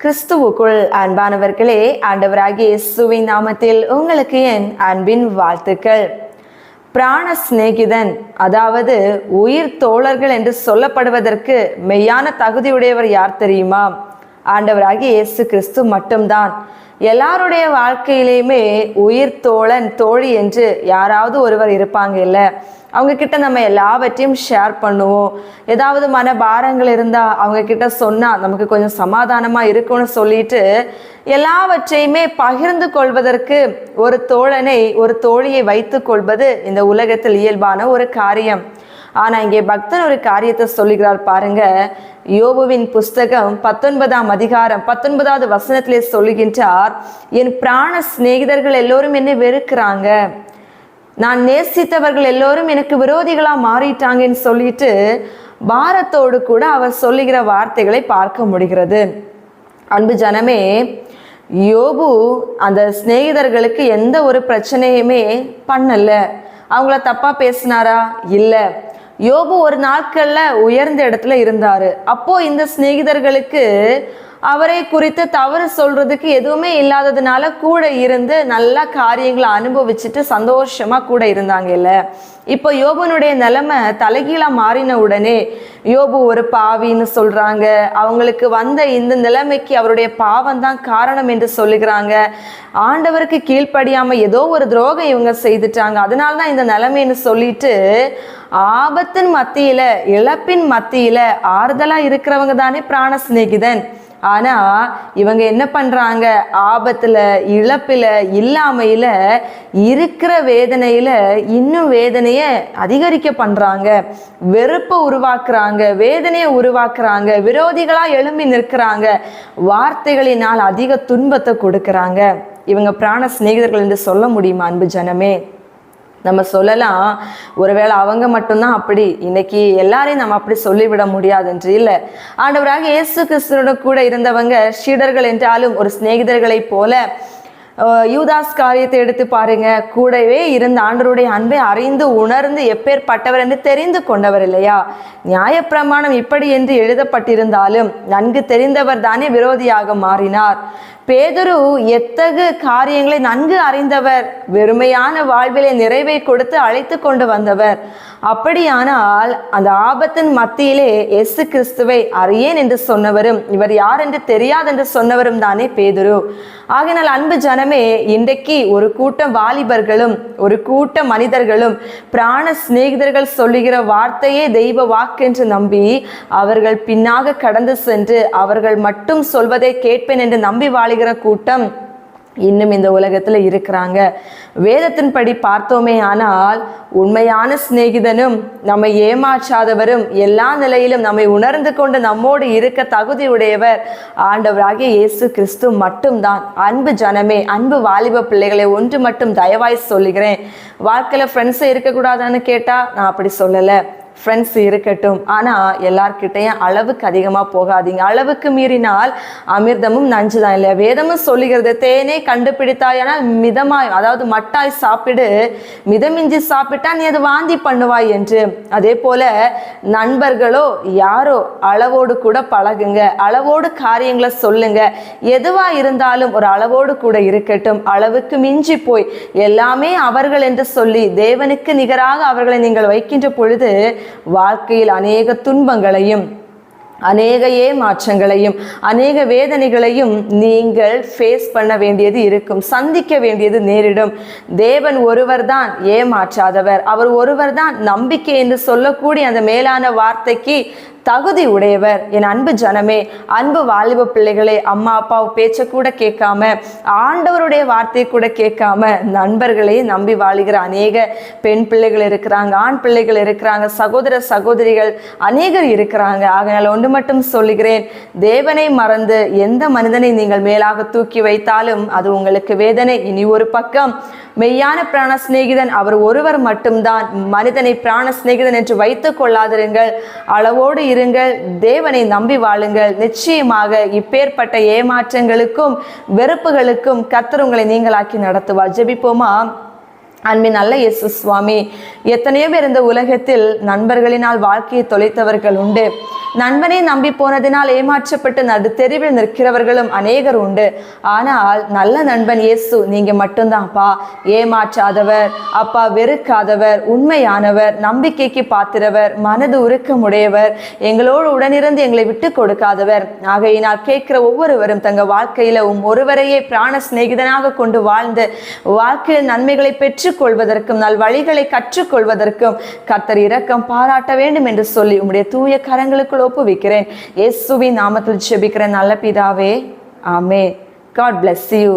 கிறிஸ்துவுக்குள் அன்பானவர்களே ஆண்டவராகிய இயேசுவின் நாமத்தில் உங்களுக்கு என் அன்பின் வாழ்த்துக்கள். பிராண சிநேகிதன் அதாவது உயிர் தோழர்கள் என்று சொல்லப்படுவதற்கு மெய்யான தகுதியுடையவர் யார் தெரியுமா? ஆண்டவராகி இயேசு கிறிஸ்து மட்டும்தான். எல்லாருடைய வாழ்க்கையிலையுமே உயிர் தோழன் தோழி என்று யாராவது ஒருவர் இருப்பாங்க இல்லை? அவங்க கிட்ட நம்ம எல்லாவற்றையும் ஷேர் பண்ணுவோம். ஏதாவது மன பாரங்கள் இருந்தால் அவங்க கிட்ட சொன்னால் நமக்கு கொஞ்சம் சமாதானமாக இருக்கும்னு சொல்லிட்டு எல்லாவற்றையுமே பகிர்ந்து கொள்வதற்கு ஒரு தோழனை ஒரு தோழியை வைத்து கொள்வது இந்த உலகத்தில் இயல்பான ஒரு காரியம். ஆனால் இங்கே பக்தன் ஒரு காரியத்தை சொல்லுகிறார் பாருங்க. யோபுவின் புஸ்தகம் பத்தொன்பதாம் அதிகாரம் பத்தொன்பதாவது வசனத்திலே சொல்லுகின்றார் என் பிராண சிநேகிதர்கள் எல்லோரும் என்னை வெறுக்கிறாங்க. நான் நேசித்தவர்கள் எல்லோரும் எனக்கு விரோதிகளாக மாறிட்டாங்கன்னு சொல்லிட்டு பாரத்தோடு கூட அவர் சொல்லுகிற வார்த்தைகளை பார்க்க முடிகிறது. அன்பு ஜனமே யோபு அந்த சிநேகிதர்களுக்கு எந்த ஒரு பிரச்சனையுமே பண்ணல. அவங்கள தப்பாக பேசினாரா? இல்லை. யோபு ஒரு நாட்கள்ல உயர்ந்த இடத்துல இருந்தாரு. அப்போ இந்த சிநேகிதர்களுக்கு அவரை குறித்து தவறு சொல்றதுக்கு எதுவுமே இல்லாததுனால கூட இருந்து நல்ல காரியங்களை அனுபவிச்சுட்டு சந்தோஷமா கூட இருந்தாங்க இல்ல. இப்போ யோபனுடைய நிலைமை தலைகீழா மாறின உடனே யோபு ஒரு பாவின்னு சொல்கிறாங்க அவங்களுக்கு வந்த இந்த நிலைமைக்கு அவருடைய பாவம் தான் காரணம் என்று சொல்லுகிறாங்க. ஆண்டவருக்கு கீழ்ப்படியாமல் ஏதோ ஒரு துரோகம் இவங்க செய்துட்டாங்க. அதனால தான் இந்த நிலைமைன்னு சொல்லிட்டு ஆபத்தின் மத்தியில் இழப்பின் மத்தியில் ஆறுதலாக இருக்கிறவங்க தானே பிராண சிநேகிதன். ஆனால் இவங்க என்ன பண்ணுறாங்க ஆபத்தில் இழப்பில் இல்லாமையில் இருக்கிற வேதனையில் இன்னும் வேதனையை அதிகரிக்க பண்ணுறாங்க வெறுப்பை உருவாக்குறாங்க வேதனையை உருவாக்குறாங்க விரோதிகளாக எழும்பி நிற்கிறாங்க. வார்த்தைகளினால் அதிக துன்பத்தை கொடுக்குறாங்க. இவங்க பிராண சிநேகிதர்கள் என்று சொல்ல முடியுமா அன்பு ஜனமே? நம்ம சொல்லலாம் ஒருவேளை அவங்க மட்டும்தான் அப்படி. இன்னைக்கு எல்லாரையும் நம்ம அப்படி சொல்லிவிட முடியாது என்று இல்லை. ஆண்டவராக இயேசு கிறிஸ்துவோட கூட இருந்தவங்க ஷீடர்கள் என்றாலும் ஒரு சிநேகிதர்களைப் போல யூதாஸ் காரியத்தை எடுத்து பாருங்க. கூடவே இருந்த ஆண்டவருடைய அன்பை அறிந்து உணர்ந்து எப்பேற்பட்டவர் என்று தெரிந்து கொண்டவர் இல்லையா? நியாயப்பிரமாணம் இப்படி என்று எழுதப்பட்டிருந்தாலும் நன்கு தெரிந்தவர் தானே விரோதியாக மாறினார். பேதுரு எத்தகு காரியங்களை நன்கு அறிந்தவர் வெறுமையான வாழ்விலே நிறைவை கொடுத்து அழைத்து கொண்டு வந்தவர். அப்படியானால் அந்த ஆபத்தின் மத்தியிலே எசு கிறிஸ்துவை அறியேன் என்று சொன்னவரும் இவர் யார் என்று தெரியாது என்று சொன்னவரும் தானே பேதுரு. ஆகினால் அன்பு ஜனமே இன்றைக்கு ஒரு கூட்டம் வாலிபர்களும் ஒரு கூட்ட மனிதர்களும் பிராண சிநேகிதர்கள் சொல்லுகிற வார்த்தையே தெய்வ வாக்கென்று நம்பி அவர்கள் பின்னாக கடந்து சென்று அவர்கள் மட்டும் சொல்வதை கேட்பேன் என்று நம்பி வாழுகிற கூட்டம் இன்னும் இந்த உலகத்துல இருக்கிறாங்க. வேதத்தின்படி பார்த்தோமே ஆனால் உண்மையான சிநேகிதனும் நம்மை ஏமாற்றாதவரும் எல்லா நிலையிலும் நம்மை உணர்ந்து கொண்டு நம்மோடு இருக்க தகுதியுடையவர் ஆண்டவராகிய இயேசு கிறிஸ்து மட்டும்தான். அன்பு ஜனமே அன்பு வாலிப பிள்ளைகளை ஒன்று மட்டும் தயவாய் சொல்லுகிறேன். வாழ்க்கையில ஃப்ரெண்ட்ஸை இருக்கக்கூடாதான்னு கேட்டா நான் அப்படி சொல்லலை. ஃப்ரெண்ட்ஸ் இருக்கட்டும். ஆனால் எல்லார்கிட்டையும் அளவுக்கு அதிகமாக போகாதீங்க. அளவுக்கு மீறினால் அமிர்தமும் நஞ்சு தான் இல்லையா? வேதமும் சொல்லுகிறது தேனே கண்டுபிடித்தாய் ஆனால் மிதமாய் அதாவது மட்டாய் சாப்பிடு மிதமிஞ்சி சாப்பிட்டா நீ அது வாந்தி பண்ணுவாய் என்று. அதே போல நண்பர்களோ யாரோ அளவோடு கூட பழகுங்க. அளவோடு காரியங்களை சொல்லுங்க. எதுவாக இருந்தாலும் ஒரு அளவோடு கூட இருக்கட்டும். அளவுக்கு மிஞ்சி போய் எல்லாமே அவர்கள் என்று சொல்லி தேவனுக்கு நிகராக அவர்களை நீங்கள் வைக்கின்ற பொழுது வாழ்க்கையில் அநேக துன்பங்களையும் அநேக ஏமாற்றங்களையும் அநேக வேதனைகளையும் நீங்கள் ஃபேஸ் பண்ண வேண்டியது இருக்கும் சந்திக்க வேண்டியது நேரிடும். தேவன் ஒருவர்தான் ஏமாற்றாதவர். அவர் ஒருவர்தான் நம்பிக்கை என்று சொல்லக்கூடிய அந்த மேலான வார்த்தைக்கு தகுதி உடையவர். என் அன்பு ஜனமே அன்பு வாலிப பிள்ளைகளே அம்மா அப்பா பேச்சை கூட கேட்காம ஆண்டவருடைய வார்த்தையை கூட கேட்காம நண்பர்களையும் நம்பி வாழுகிற அநேக பெண் பிள்ளைகள் இருக்கிறாங்க ஆண் பிள்ளைகள் இருக்கிறாங்க சகோதர சகோதரிகள் அநேகர் இருக்கிறாங்க. ஆகையால் ஒன்று மட்டும் சொல்லுகிறேன் தேவனை மறந்து எந்த மனிதனை நீங்கள் மேலாக தூக்கி வைத்தாலும் அது உங்களுக்கு வேதனை. இனி ஒரு பக்கம் மெய்யான பிராண சிநேகிதன் அவர் ஒருவர் மட்டும்தான் மனிதனை பிராண சிநேகிதன் என்று வைத்துக் கொள்ளாதிருங்கள். அளவோடு இருங்கள் தேவனை நம்பி வாழுங்கள். நிச்சயமாக இப்பேற்பட்ட ஏமாற்றங்களுக்கும் வெறுப்புகளுக்கும் கத்தர் உங்களை நீங்களாக்கி நடத்துவார். ஜெபிப்போமா? அன்பின் நல்ல இயேசு சுவாமி எத்தனையோ பேர் இந்த உலகத்தில் நண்பர்களினால் வாழ்க்கையை தொலைத்தவர்கள் உண்டு. நண்பனை நம்பி போனதினால் ஏமாற்றப்பட்டு நடு தெருவில் நிற்கிறவர்களும் அநேகர் உண்டு. ஆனால் நல்ல நண்பன் இயேசு நீங்க மட்டும்தான்ப்பா. ஏமாற்றாதவர் அப்பா வெறுக்காதவர் உண்மையானவர் நம்பிக்கைக்கு பாத்திரவர் மனது உருக்கமுடையவர் எங்களோடு உடனிருந்து எங்களை விட்டு கொடுக்காதவர். ஆகையினால் கேட்கிற ஒவ்வொருவரும் தங்க வாழ்க்கையில உம் ஒருவரையே பிராண சிநேகிதனாக கொண்டு வாழ்ந்து வாழ்க்கையில் நன்மைகளை பெற்றுக்கொள்வதற்கும் நல் வழிகளை கற்றுக்கொள்வதற்கும் கர்த்தர் இரக்கம் பாராட்ட வேண்டும் என்று சொல்லி உம்முடைய தூய கரங்களுக்குள் ஒப்புவிக்கிறேன் இயேசுவின் நாமத்தில் ஜெபிக்கிற நல்ல பிதாவே. ஆமே காட் பிளஸ் யூ